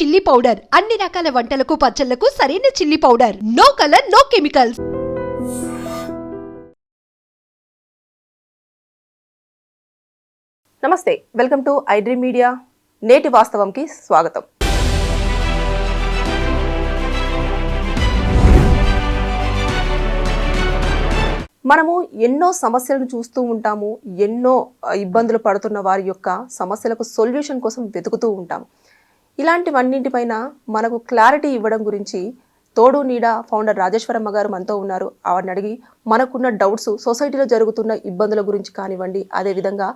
Chilli powder అన్ని రకాల వంటలకు పచ్చళ్ళకు సరైన chilli powder no colour no chemicals నమస్తే. వెల్కమ్ టు ఐడ్రీ మీడియా నేటి వాస్తవంకి స్వాగతం. మనము ఎన్నో సమస్యలను చూస్తూ ఉంటాము ఎన్నో ఇబ్బందులు పడుతున్న వారి యొక్క సమస్యలకు సొల్యూషన్ కోసం వెతుకుతూ ఉంటాము. ఇలాంటివన్నింటిపైన మనకు క్లారిటీ ఇవ్వడం గురించి తోడు నీడ ఫౌండర్ రాజేశ్వరమ్మ గారు మనతో ఉన్నారు. ఆవిడని అడిగి మనకున్న డౌట్స్ సొసైటీలో జరుగుతున్న ఇబ్బందుల గురించి కానివ్వండి అదేవిధంగా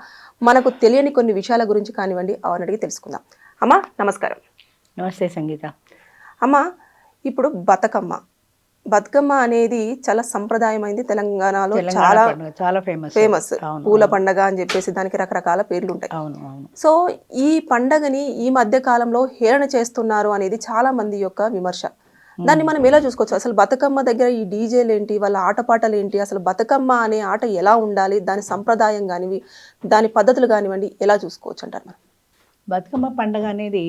మనకు తెలియని కొన్ని విషయాల గురించి కానివ్వండి ఆవిడని అడిగి తెలుసుకుందాం. అమ్మా నమస్కారం. నమస్తే సంగీత. అమ్మ ఇప్పుడు బతుకమ్మ. బతుకమ్మ అనేది చాలా సంప్రదాయమైంది తెలంగాణలో. తెలంగాణ చాలా చాలా ఫేమస్ ఫేమస్ పూల పండగ అని చెప్పేసి దానికి రకరకాల పేర్లు ఉంటాయి సో ఈ పండగని ఈ మధ్య కాలంలో హేళన చేస్తున్నారు అనేది చాలా మంది యొక్క విమర్శ. దాన్ని మనం ఎలా చూసుకోవచ్చు? అసలు బతుకమ్మ దగ్గర ఈ డీజేలు ఏంటి? వాళ్ళ ఆటపాటలు ఏంటి? అసలు బతుకమ్మ అనే ఆట ఎలా ఉండాలి? దాని సంప్రదాయం కానివి దాని పద్ధతులు కానివ్వండి ఎలా చూసుకోవచ్చు అంటారు మనం? బతుకమ్మ పండగ అనేది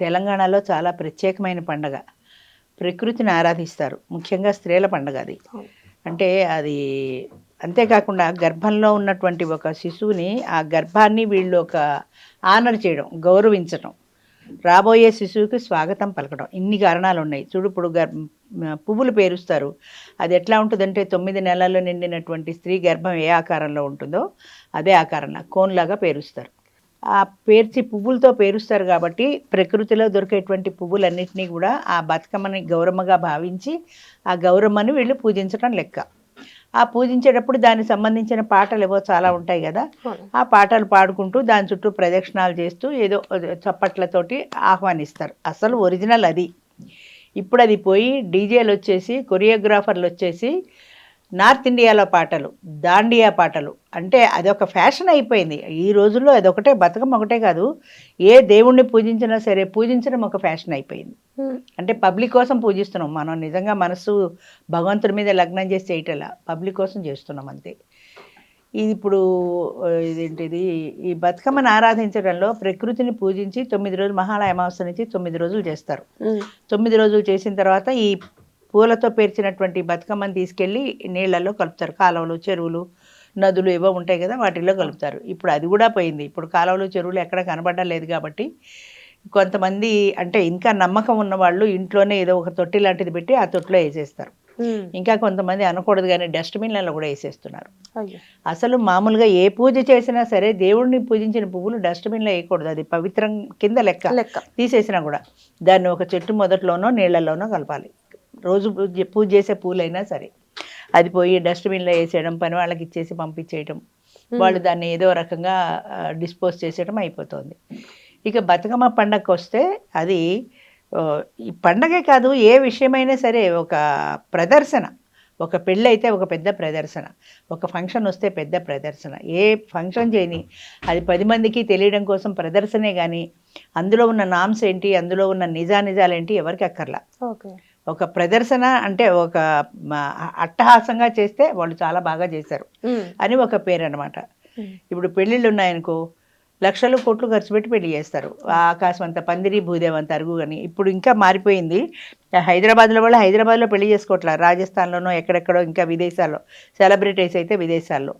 తెలంగాణలో చాలా ప్రత్యేకమైన పండగ. ప్రకృతిని ఆరాధిస్తారు. ముఖ్యంగా స్త్రీల పండగ అది. అంటే అది అంతేకాకుండా గర్భంలో ఉన్నటువంటి ఒక శిశువుని ఆ గర్భాన్ని వీళ్ళు ఒక ఆనర్ చేయడం గౌరవించడం. రాబోయే శిశువుకి స్వాగతం పలకడం. ఇన్ని కారణాలు ఉన్నాయి చూడు ఇప్పుడు పువ్వులు పేరుస్తారు. అది ఎట్లా ఉంటుందంటే తొమ్మిది నెలల్లో నిండినటువంటి స్త్రీ గర్భం ఏ ఆకారంలో ఉంటుందో అదే ఆకారంలో కోన్లాగా పేరుస్తారు. ఆ పేర్చి పువ్వులతో పేరుస్తారు కాబట్టి ప్రకృతిలో దొరికేటువంటి పువ్వులన్నింటినీ కూడా ఆ బతుకమ్మని గౌరమ్మగా భావించి ఆ గౌరమ్మని వీళ్ళు పూజించడం లెక్క. ఆ పూజించేటప్పుడు దానికి సంబంధించిన పాటలు ఏవో చాలా ఉంటాయి కదా ఆ పాటలు పాడుకుంటూ దాని చుట్టూ ప్రదక్షిణాలు చేస్తూ ఏదో చప్పట్లతోటి ఆహ్వానిస్తారు. అసలు ఒరిజినల్ అది. ఇప్పుడు అది పోయి డీజేలు వచ్చేసి కొరియోగ్రాఫర్లు వచ్చేసి నార్త్ ఇండియాలో పాటలు దాండియా పాటలు. అంటే అదొక ఫ్యాషన్ అయిపోయింది. ఈ రోజుల్లో అదొకటే బతుకమ్మ ఒకటే కాదు ఏ దేవుణ్ణి పూజించినా సరే పూజించడం ఒక ఫ్యాషన్ అయిపోయింది. అంటే పబ్లిక్ కోసం పూజిస్తున్నాం. మనం నిజంగా మనసు భగవంతుడి మీద లగ్నం చేసి చేయటలా పబ్లిక్ కోసం చేస్తున్నాం అంతే. ఇది ఇప్పుడు ఇదేంటిది ఈ బతుకమ్మను ఆరాధించడంలో ప్రకృతిని పూజించి తొమ్మిది రోజులు మహాలయ అమావాస్య నుంచి తొమ్మిది రోజులు చేస్తారు. తొమ్మిది రోజులు చేసిన తర్వాత ఈ పూలతో పేర్చినటువంటి బతుకమ్మని తీసుకెళ్ళి నీళ్ళల్లో కలుపుతారు. కాలువలు చెరువులు నదులు ఏవో ఉంటాయి కదా వాటిల్లో కలుపుతారు. ఇప్పుడు అది కూడా పోయింది. ఇప్పుడు కాలువలు చెరువులు ఎక్కడ కనబడడం లేదు కాబట్టి కొంతమంది అంటే ఇంకా నమ్మకం ఉన్న వాళ్ళు ఇంట్లోనే ఏదో ఒక తొట్టి లాంటిది పెట్టి ఆ తొట్టిలో వేసేస్తారు. ఇంకా కొంతమంది అనకూడదు కానీ డస్ట్బిన్లలో కూడా వేసేస్తున్నారు. అసలు మామూలుగా ఏ పూజ చేసినా సరే దేవుడిని పూజించిన పువ్వులు డస్ట్బిన్లో వేయకూడదు. అది పవిత్రం కింద లెక్క లెక్క. తీసేసినా కూడా దాన్ని ఒక చెట్టు మొదట్లోనో నీళ్ళల్లోనో కలపాలి. రోజు పూజ పూజ చేసే పూలైనా సరే. అది పోయి డస్ట్బిన్లో వేసేయడం పని వాళ్ళకి ఇచ్చేసి పంపించేయడం వాళ్ళు దాన్ని ఏదో రకంగా డిస్పోజ్ చేసేయడం అయిపోతుంది. ఇక బతుకమ్మ పండగకి వస్తే అది ఈ పండగే కాదు ఏ విషయమైనా సరే ఒక ప్రదర్శన. ఒక పెళ్ళి అయితే ఒక పెద్ద ప్రదర్శన. ఒక ఫంక్షన్ వస్తే పెద్ద ప్రదర్శన. ఏ ఫంక్షన్ చేయని అది పది మందికి తెలియడం కోసం ప్రదర్శనే కానీ అందులో ఉన్న నామ్స్ ఏంటి అందులో ఉన్న నిజానిజాలేంటి ఎవరికి అక్కర్లా. ఓకే. ఒక ప్రదర్శన అంటే ఒక అట్టహాసంగా చేస్తే వాళ్ళు చాలా బాగా చేశారు. అని ఒక పేరు అనమాట. ఇప్పుడు పెళ్ళిళ్ళు ఉన్నాయనుకో లక్షలు కోట్లు ఖర్చు పెట్టి పెళ్ళి చేస్తారు. ఆకాశం అంత పందిరి భూదేవం అంత అరుగు అని. ఇప్పుడు ఇంకా మారిపోయింది. హైదరాబాద్లో వాళ్ళు హైదరాబాద్లో పెళ్ళి చేసుకోవట్లేదు రాజస్థాన్లోనో ఎక్కడెక్కడో ఇంకా విదేశాల్లో. సెలబ్రిటీస్ అయితే విదేశాల్లో.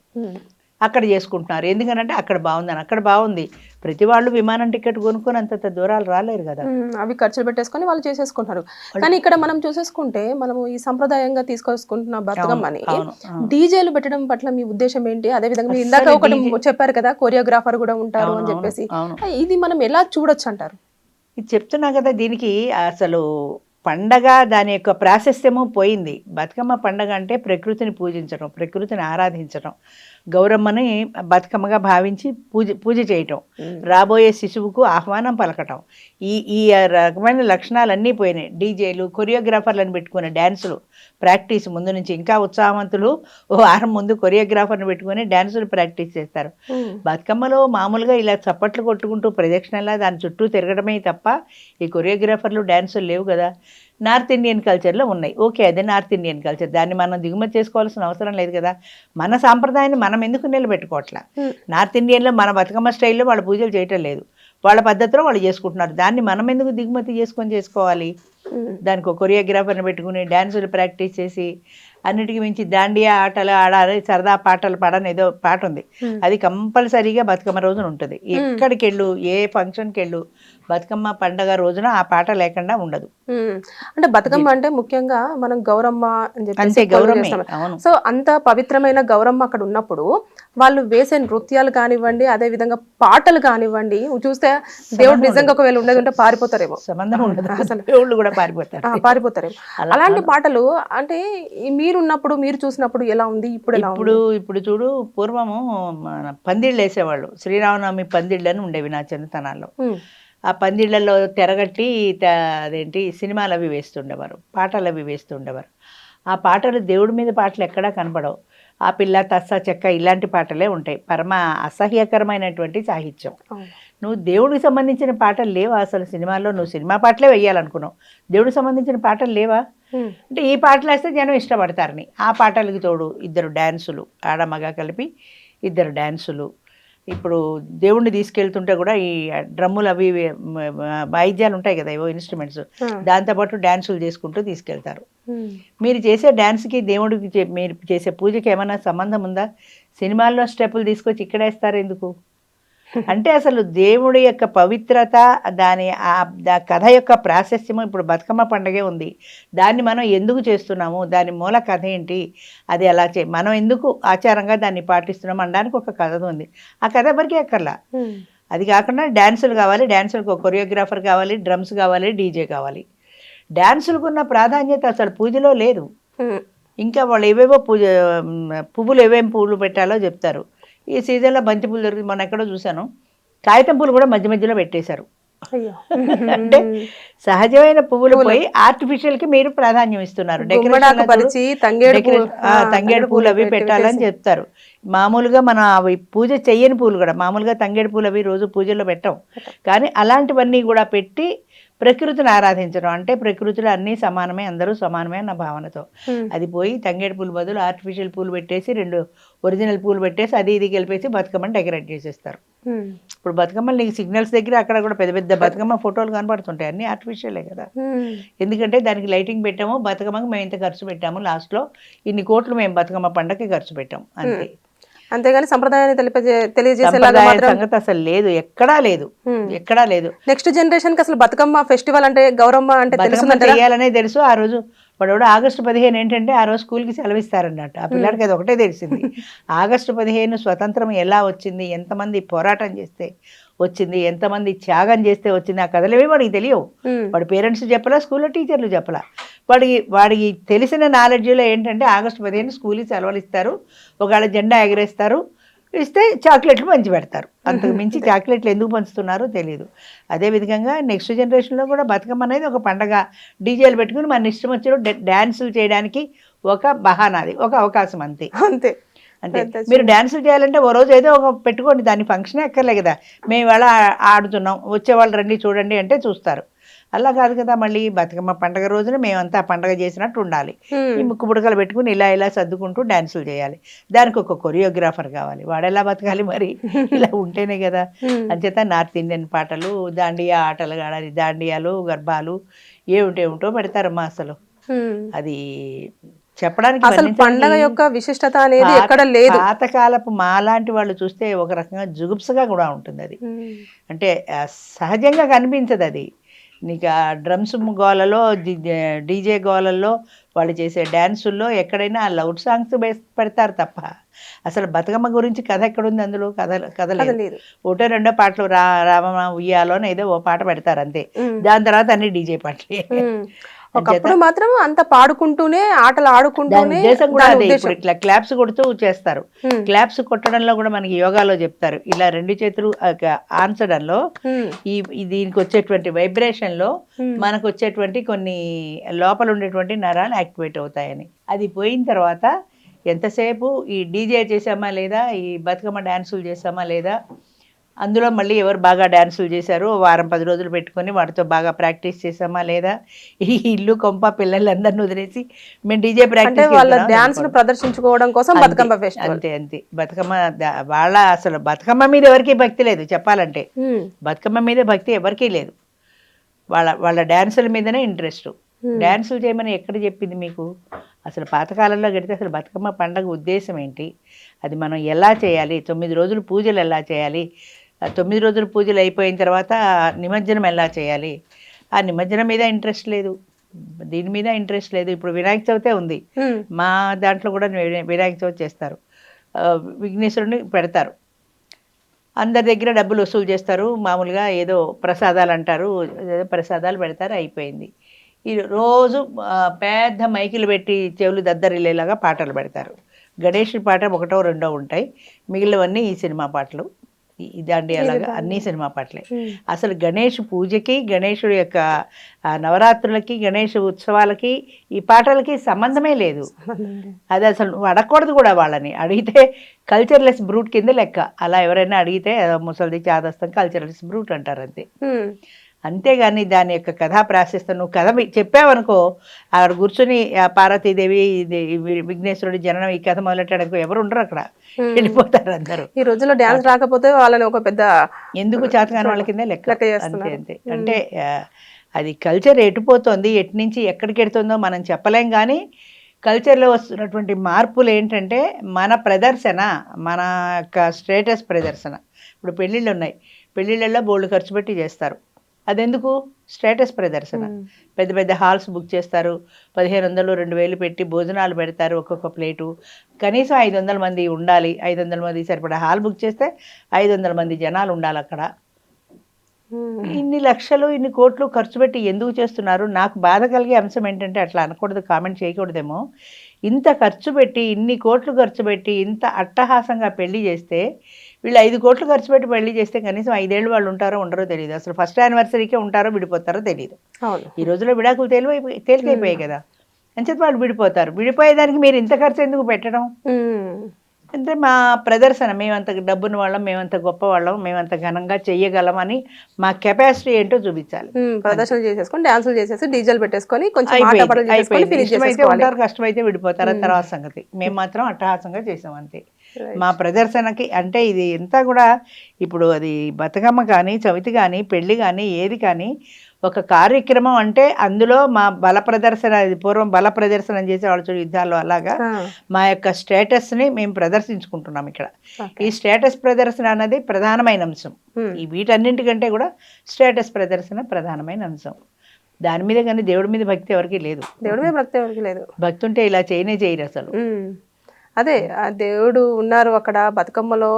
అక్కడ చేసుకుంటున్నారు. ఎందుకనంటే అక్కడ బాగుందని. అక్కడ బాగుంది. ప్రతి వాళ్ళు విమానం టికెట్ కొనుక్కొని అంత దూరాలు రాలేరు కదా. అవి ఖర్చులు పెట్టేసుకొని వాళ్ళు చేసేసుకుంటారు. కానీ ఇక్కడ మనం చూసేసుకుంటే మనము ఈ సంప్రదాయంగా తీసుకొసుకుంటున్న బతుకమ్మని అవును, అవును. డీజేలు పెట్టడం పట్ల మీ ఉద్దేశం ఏంటి? అదే విధంగా ఇందాక ఒకటి చెప్పారు కదా కొరియోగ్రాఫర్ కూడా ఉంటారు అని చెప్పేసి. ఇది మనం ఎలా చూడొచ్చు అంటారు? ఇది చెప్తున్నా కదా దీనికి అసలు పండగ దాని యొక్క ప్రాశస్త్యము పోయింది. బతుకమ్మ పండగ అంటే ప్రకృతిని పూజించడం ప్రకృతిని ఆరాధించడం. గౌరమ్మని బతుకమ్మగా భావించి పూజ పూజ చేయటం. రాబోయే శిశువుకు ఆహ్వానం పలకటం. ఈ ఈ రకమైన లక్షణాలన్నీ పోయినాయి. డీజేలు కొరియోగ్రాఫర్లను పెట్టుకునే డ్యాన్సులు ప్రాక్టీస్ ముందు నుంచి ఇంకా ఉత్సాహవంతులు. ఓ వారం ముందు కొరియోగ్రాఫర్ని పెట్టుకుని డ్యాన్సులు ప్రాక్టీస్ చేస్తారు. బతుకమ్మలో మామూలుగా ఇలా చప్పట్లు కొట్టుకుంటూ ప్రదక్షిణలా దాని చుట్టూ తిరగడమే తప్ప ఈ కొరియోగ్రాఫర్లు డ్యాన్సులు లేవు కదా. నార్త్ ఇండియన్ కల్చర్లో ఉన్నాయి. ఓకే అదే నార్త్ ఇండియన్ కల్చర్. దాన్ని మనం దిగుమతి చేసుకోవాల్సిన అవసరం లేదు కదా. మన సాంప్రదాయాన్ని మనం ఎందుకు నిలబెట్టుకోవట్లా. నార్త్ ఇండియన్లో మన బతుకమ్మ స్టైల్లో వాళ్ళు పూజలు చేయటం లేదు. వాళ్ళ పద్ధతిలో వాళ్ళు చేసుకుంటున్నారు. దాన్ని మనం ఎందుకు దిగుమతి చేసుకొని చేసుకోవాలి. దానికి ఒక కొరియోగ్రాఫర్ని పెట్టుకుని డ్యాన్సులు ప్రాక్టీస్ చేసి అన్నిటికీ మించి దాండియా ఆటలు ఆడాలి సరదా పాటలు పాడని ఏదో పాట ఉంది. అది కంపల్సరీగా బతుకమ్మ రోజున ఉంటుంది. ఎక్కడికి వెళ్ళు ఏ ఫంక్షన్కి వెళ్ళు బతుకమ్మ పండగ రోజున ఆ పాట లేకుండా ఉండదు. అంటే బతుకమ్మ అంటే ముఖ్యంగా మనం గౌరమ్మ అని చేస్తాం. అవును. సో అంత పవిత్రమైన గౌరమ్మ అక్కడ ఉన్నప్పుడు వాళ్ళు వేసే నృత్యాలు కానివ్వండి అదే విధంగా పాటలు కానివ్వండి చూస్తే దేవుడు నిజంగా ఒకవేళ ఉండేది ఉంటే పారిపోతారేమో. సంబంధం ఉండదు. అసలు. దేవుళ్ళు కూడా పారిపోతారు. పారిపోతారేమో. అలా- అలాంటి పాటలు అంటే మీరున్నప్పుడు మీరు చూసినప్పుడు ఎలా ఉంది? ఇప్పుడు ఎలా ఇప్పుడు ఇప్పుడు చూడు పూర్వము పందిళ్ళు వేసేవాళ్ళు. శ్రీరామనవమి పందిళ్ళు అని ఉండేవి నా చిన్నతనాల్లో. ఆ పందిళ్ళల్లో తెరగట్టి అదేంటి సినిమాలు అవి వేస్తుండేవారు పాటలు అవి వేస్తుండేవారు. ఆ పాటలు దేవుడి మీద పాటలు ఎక్కడా కనపడవు. ఆ పిల్ల తస్స చెక్క ఇలాంటి పాటలే ఉంటాయి. పరమ అసహ్యకరమైనటువంటి సాహిత్యం. నువ్వు దేవుడికి సంబంధించిన పాటలు లేవా అసలు సినిమాల్లో? నువ్వు సినిమా పాటలే వేయాలనుకున్నావు. దేవుడికి సంబంధించిన పాటలు లేవా. అంటే ఈ పాటలు వేస్తే జనం ఇష్టపడతారని. ఆ పాటలకి తోడు ఇద్దరు డ్యాన్సులు ఆడ మగ కలిపి ఇద్దరు డ్యాన్సులు ఇప్పుడు దేవుణ్ణి తీసుకెళ్తుంటే కూడా ఈ డ్రమ్ములు అవి వాయిద్యాలు ఉంటాయి కదా ఏవో ఇన్స్ట్రుమెంట్స్. దాంతోపాటు డ్యాన్సులు చేసుకుంటూ తీసుకెళ్తారు. మీరు చేసే డ్యాన్స్కి దేవుడికి మీరు చేసే పూజకి ఏమైనా సంబంధం ఉందా సినిమాల్లో స్టెప్పులు తీసుకొచ్చి ఇక్కడ వేస్తారు ఎందుకు అంటే అసలు దేవుడి యొక్క పవిత్రత దాని ఆ కథ యొక్క ప్రాశస్యము ఇప్పుడు బతుకమ్మ పండగే ఉంది. దాన్ని మనం ఎందుకు చేస్తున్నాము? దాని మూల కథ ఏంటి? అది ఎలా చే మనం ఎందుకు ఆచారంగా దాన్ని పాటిస్తున్నాం అనడానికి ఒక కథ ఉంది. ఆ కథ ఎవరికి అక్కర్లా? ఉమ్. అది కాకుండా డ్యాన్సులు కావాలి డ్యాన్సులకు ఒక కొరియోగ్రాఫర్ కావాలి డ్రమ్స్ కావాలి డీజే కావాలి. డ్యాన్సులకు ఉన్న ప్రాధాన్యత అసలు పూజలో లేదు. ఇంకా వాళ్ళు ఏవేవో పూజ పువ్వులు ఏమేమి పువ్వులు పెట్టాలో చెప్తారు. ఈ సీజన్లో బంతి పూలు దొరికి మొన్న ఎక్కడో చూశాను. కాగితం పూలు కూడా మధ్య మధ్యలో పెట్టేశారు. అంటే సహజమైన పువ్వులు పోయి ఆర్టిఫిషియల్కి మీరు ప్రాధాన్యం ఇస్తున్నారు. తంగేడు పూలు- అవి పెట్టి- పెట్టాలని చెప్తారు. మామూలుగా మనం అవి పూజ చెయ్యని పూలు కూడా మామూలుగా తంగేడు పూలు అవి రోజు పూజల్లో పెట్టాం. కానీ అలాంటివన్నీ కూడా పెట్టి ప్రకృతిని ఆరాధించడం. అంటే ప్రకృతిలో అన్నీ సమానమే అందరూ సమానమే అన్న భావనతో. అది పోయి తంగేడు పూలు బదులు ఆర్టిఫిషియల్ పూలు పెట్టేసి రెండు ఒరిజినల్ పూలు పెట్టేసి అది ఇది కలిపేసి బతుకమ్మని డెకరేట్ చేసేస్తారు. ఇప్పుడు బతుకమ్మలు నీకు సిగ్నల్స్ దగ్గర అక్కడ కూడా పెద్ద పెద్ద బతుకమ్మ ఫోటోలు కనబడుతుంటాయి అన్నీ ఆర్టిఫిషియలే కదా. ఎందుకంటే దానికి లైటింగ్ పెట్టాము బతుకమ్మకి మేము ఇంత ఖర్చు పెట్టాము. లాస్ట్లో ఇన్ని కోట్లు మేము బతుకమ్మ పండగకి ఖర్చు పెట్టాం అంతే. అంతేగాని సంప్రదాయాన్ని తెలిపజే తెలియజేసేలాగా సంగతి అసలు లేదు ఎక్కడా లేదు. ఎక్కడా లేదు. నెక్స్ట్ జనరేషన్కి అసలు బతుకమ్మ ఫెస్టివల్ అంటే గౌరమ్మ అంటే తెలుసుందంటారా చెయ్యాలనే తెలుసు. ఆ రోజు వాడు ఆగస్టు పదిహేను ఏంటంటే ఆ రోజు స్కూల్కి సెలవిస్తారన్నట్టు. ఆ పిల్లాడికి అది ఒకటే తెలిసింది. ఆగస్టు పదిహేను స్వతంత్రం ఎలా వచ్చింది ఎంతమంది పోరాటం చేస్తే వచ్చింది ఎంతమంది త్యాగం చేస్తే వచ్చింది ఆ కథలేవి వాడికి తెలియవు. వాడి పేరెంట్స్ చెప్పలా స్కూల్లో టీచర్లు చెప్పలా. వాడికి వాడికి తెలిసిన నాలెడ్జ్లో ఏంటంటే ఆగస్టు పదిహేను స్కూల్కి సెలవులు ఇస్తారు ఒకవేళ జెండా ఎగరేస్తారు ఇస్తే చాక్లెట్లు పంచి పెడతారు. అంతకు మించి చాక్లెట్లు ఎందుకు పంచుతున్నారో తెలియదు అదే విధంగా నెక్స్ట్ జనరేషన్లో కూడా బతుకమ్మ అనేది ఒక పండగ. డీజేలు పెట్టుకుని మన ఇష్టం వచ్చిన డ్యాన్సులు చేయడానికి ఒక బహానాది ఒక అవకాశం అంతే. అంతే. పెద్ద మీరు డ్యాన్సులు చేయాలంటే ఓ రోజు ఏదో ఒక పెట్టుకోండి దాని ఫంక్షన్ ఎక్కర్లే కదా. మేము ఇవాళ ఆడుతున్నాం వచ్చేవాళ్ళు రండి చూడండి అంటే చూస్తారు. అలా కాదు కదా మళ్ళీ బతుకమ్మ పండగ రోజున మేమంతా పండగ చేసినట్టు ఉండాలి. ఈ ముక్కు పుడకలు పెట్టుకుని ఇలా ఇలా సర్దుకుంటూ డ్యాన్సులు చేయాలి. దానికి ఒక కొరియోగ్రాఫర్ కావాలి. వాడెలా బతకాలి మరి? ఇలా ఉంటేనే కదా. అంచేత నార్త్ ఇండియన్ పాటలు దాండియా ఆటలు ఆడాలి దాండియాలు గర్భాలు ఏమిటేమిటో పెడతారమ్మా అసలు. ఉమ్. అది చెప్పడానికి అసలు పండగ యొక్క విశిష్టత అనేది ఎక్కడ లేదు. పాతకాలపు మాలాంటి వాళ్ళు చూస్తే ఒక రకంగా జుగుప్సగా కూడా ఉంటుంది అది. అంటే సహజంగా కనిపించదు అది. నీకు ఆ డ్రమ్స్ గోలలో డీజే గోలల్లో వాళ్ళు చేసే డ్యాన్సుల్లో ఎక్కడైనా లౌడ్ సాంగ్స్ పెడతారు తప్ప. అసలు బతుకమ్మ గురించి కథ ఎక్కడుంది అందులో? కథ కథ లేదు. ఒకటో రెండో పాటలు రా రామ ఉయ్యాలో ఏదో ఓ పాట పెడతారు అంతే. దాని తర్వాత అన్ని డీజే పాటలే. ఒకప్పుడు మాత్రం అంత పాడుకుంటూనే ఆటలు ఆడుకుంటూనే ఇట్లా క్లాప్స్ కొడుతూ చేస్తారు. క్లాప్స్ కొట్టడంలో కూడా మనకి యోగాలో చెప్తారు. ఇలా రెండు చేతులు ఆ, క- ఆన్చడంలో ఉమ్. ఈ దీనికి వచ్చేటువంటి వైబ్రేషన్లో. మనకు వచ్చేటువంటి కొన్ని లోపల ఉండేటువంటి నరాలు యాక్టివేట్ అవుతాయని. అది పోయిన తర్వాత ఎంతసేపు ఈ డీజే చేసామా లేదా? ఈ బతుకమ్మ డ్యాన్సులు చేసామా లేదా? అందులో మళ్ళీ ఎవరు బాగా డ్యాన్సులు చేశారు వారం పది రోజులు పెట్టుకొని వాటితో బాగా ప్రాక్టీస్ చేసామా లేదా? ఈ ఇల్లు కొంప పిల్లలందరిని వదిలేసి మేము డీజే ప్రాక్టీస్ వాళ్ళ డాన్స్ను ప్రదర్శించుకోవడం కోసం బతుకమ్మ ఫెస్టివల్. అంతే అంతే. బతుకమ్మ వాళ్ళ అసలు బతుకమ్మ మీద ఎవరికీ భక్తి లేదు చెప్పాలంటే. బతుకమ్మ మీద భక్తి ఎవరికీ లేదు. వాళ్ళ వాళ్ళ డ్యాన్సుల మీదనే ఇంట్రెస్ట్. డ్యాన్సులు చేయమని ఎక్కడ చెప్పింది మీకు? అసలు పాతకాలంలో గడితే అసలు బతుకమ్మ పండగ ఉద్దేశం ఏంటి? అది మనం ఎలా చేయాలి? తొమ్మిది రోజులు పూజలు ఎలా చేయాలి? తొమ్మిది రోజులు పూజలు అయిపోయిన తర్వాత నిమజ్జనం ఎలా చేయాలి? ఆ నిమజ్జనం మీద ఇంట్రెస్ట్ లేదు. దీని మీద ఇంట్రెస్ట్ లేదు. ఇప్పుడు వినాయక చవితే ఉంది. మా దాంట్లో కూడా వినా- వినాయక చవితి చేస్తారు. విఘ్నేశ్వరుని పెడతారు. అందరి దగ్గర డబ్బులు వసూలు చేస్తారు. మామూలుగా ఏదో ప్రసాదాలు అంటారు. ఏదో ప్రసాదాలు పెడతారు. అయిపోయింది. ఈ రోజు పెద్ద మైకులు పెట్టి చెవులు దద్దరిల్లేలాగా పాటలు పెడతారు. గణేష్ పాట ఒకటో రెండో ఉంటాయి. మిగిలినవన్నీ ఈ సినిమా పాటలు. ఈ- ఈ దాండి అలాగా అన్ని సినిమా పాటలే. అసలు గణేష్ పూజకి గణేషుడి యొక్క నవరాత్రులకి గణేష్ ఉత్సవాలకి ఈ పాటలకి సంబంధమే లేదు. అది అసలు నువ్వు అడగకూడదు కూడా వాళ్ళని. అడిగితే కల్చర్లెస్ బ్రూట్ కింద లెక్క. అలా ఎవరైనా అడిగితే "ఆ, ముసలిది చాదస్తం కల్చర్లెస్ బ్రూట్ అంటారు అంతే. అంతేగాని దాని యొక్క కథా ప్రాశస్తం నువ్వు కథ చెప్పావనుకో అక్కడ కూర్చొని ఆ పార్వతీదేవి విఘ్నేశ్వరుడి జననం ఈ కథ మొదలెట్టడానికి ఎవరు ఉండరు అక్కడ వెళ్ళిపోతారు అందరూ. ఈ రోజుల్లో డాన్స్ రాకపోతే వాళ్ళని ఒక పెద్ద ఎందుకు చేతకాని వాళ్ళ కింద లెక్క? అంతే. అంతే. అంటే అది కల్చర్ ఎటుపోతుంది ఎటు నుంచి ఎక్కడికి ఎడుతుందో మనం చెప్పలేం కానీ కల్చర్లో వస్తున్నటువంటి మార్పులు ఏంటంటే మన ప్రదర్శన మన యొక్క స్టేటస్ ప్రదర్శన. ఇప్పుడు పెళ్ళిళ్ళు ఉన్నాయి పెళ్ళిళ్ళల్లో బోల్డ్ ఖర్చు పెట్టి చేస్తారు. అదెందుకు? స్టేటస్ ప్రదర్శన. పెద్ద పెద్ద హాల్స్ బుక్ చేస్తారు. పదిహేను వందలు రెండు వేలు పెట్టి భోజనాలు పెడతారు ఒక్కొక్క ప్లేటు. కనీసం ఐదు వందల మంది ఉండాలి. ఐదు వందల మంది సరిపడా హాల్ బుక్ చేస్తే ఐదు వందల మంది జనాలు ఉండాలి అక్కడ. ఇన్ని లక్షలు ఇన్ని కోట్లు ఖర్చు పెట్టి ఎందుకు చేస్తున్నారు? నాకు బాధ కలిగే అంశం ఏంటంటే అట్లా అనకూడదు కామెంట్ చేయకూడదేమో. ఇంత ఖర్చు పెట్టి ఇన్ని కోట్లు ఖర్చు పెట్టి ఇంత అట్టహాసంగా పెళ్ళి చేస్తే వీళ్ళు ఐదు కోట్లు ఖర్చు పెట్టి పెళ్ళి చేస్తే కనీసం ఐదేళ్ళు వాళ్ళు ఉంటారో ఉండరో తెలియదు అసలు ఫస్ట్ యానివర్సరీకే ఉంటారో విడిపోతారో తెలియదు ఈ రోజుల్లో విడాకులు తేలిపోయి తేలికైపోయాయి కదా. అంచేత వాళ్ళు విడిపోతారు. విడిపోయేదానికి మీరు ఇంత ఖర్చు ఎందుకు పెట్టడం. అంటే మా ప్రదర్శన మేమంత డబ్బున్న వాళ్ళం మేమంత గొప్ప వాళ్ళం మేమంత ఘనంగా చెయ్యగలమని మా కెపాసిటీ ఏంటో చూపించాలి. ప్రదర్శన చేసేసుకొని డాన్సులు చేసేసి డీజేలు పెట్టేసుకొని కొంచెం ఉంటారు కష్టమైతే విడిపోతారు. తర్వాత సంగతి. మేము మాత్రం అట్టహాసంగా చేసాం అంతే. మా ప్రదర్శనకి అంటే ఇది ఎంత కూడా ఇప్పుడు అది బతుకమ్మ కానీ చవితి కానీ పెళ్ళి కానీ ఏది కానీ ఒక కార్యక్రమం అంటే అందులో మా బల ప్రదర్శన పూర్వం బల ప్రదర్శన చేసేవాళ్ళు చూడు యుద్ధాల్లో అలాగా మా యొక్క స్టేటస్ని మేము ప్రదర్శించుకుంటున్నాం ఇక్కడ. ఈ స్టేటస్ ప్రదర్శన అన్నది ప్రధానమైన అంశం. ఈ వీటన్నింటికంటే కూడా స్టేటస్ ప్రదర్శన ప్రధానమైన అంశం. దాని మీద కానీ దేవుడి మీద భక్తి ఎవరికీ లేదు. దేవుడి మీద భక్తి ఎవరికి లేదు. భక్తి ఉంటే ఇలా చేయనే చేయరు అసలు. అదే ఆ దేవుడు ఉన్నారు అక్కడ బతుకమ్మలో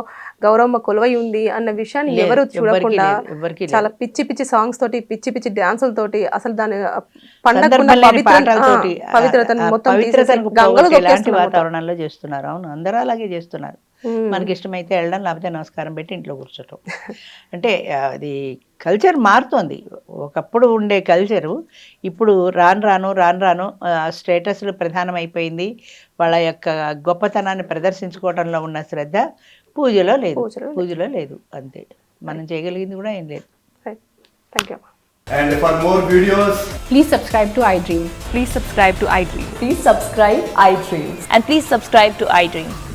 గౌరమ్మ కొలువై ఉంది అన్న విషయాన్ని ఎవరు చూడకుండా. చాలా పిచ్చి పిచ్చి సాంగ్స్ తోటి పిచ్చి పిచ్చి డాన్సుల తోటి అసలు దాని పండగ పవిత్రతను మొత్తం గంగలో. వాతావరణంలో చేస్తున్నారు అవును అందరూ అలాగే చేస్తున్నారు. మనకి ఇష్టమైతే వెళ్ళడం లేకపోతే నమస్కారం పెట్టి ఇంట్లో కూర్చోటం అంటే అది కల్చర్ మారుతోంది ఒకప్పుడు ఉండే కల్చరు ఇప్పుడు రాను రాను రాను రాను స్టేటస్లు ప్రధానమైపోయింది వాళ్ళ యొక్క గొప్పతనాన్ని ప్రదర్శించుకోవడంలో ఉన్న శ్రద్ధ పూజలో లేదు పూజలో లేదు. పూజలో లేదు అంతే మనం చేయగలిగింది కూడా ఏం లేదు thank you And for more videos, Please subscribe to iDream. Please subscribe to iDream. Please subscribe iDream. And please subscribe to iDream.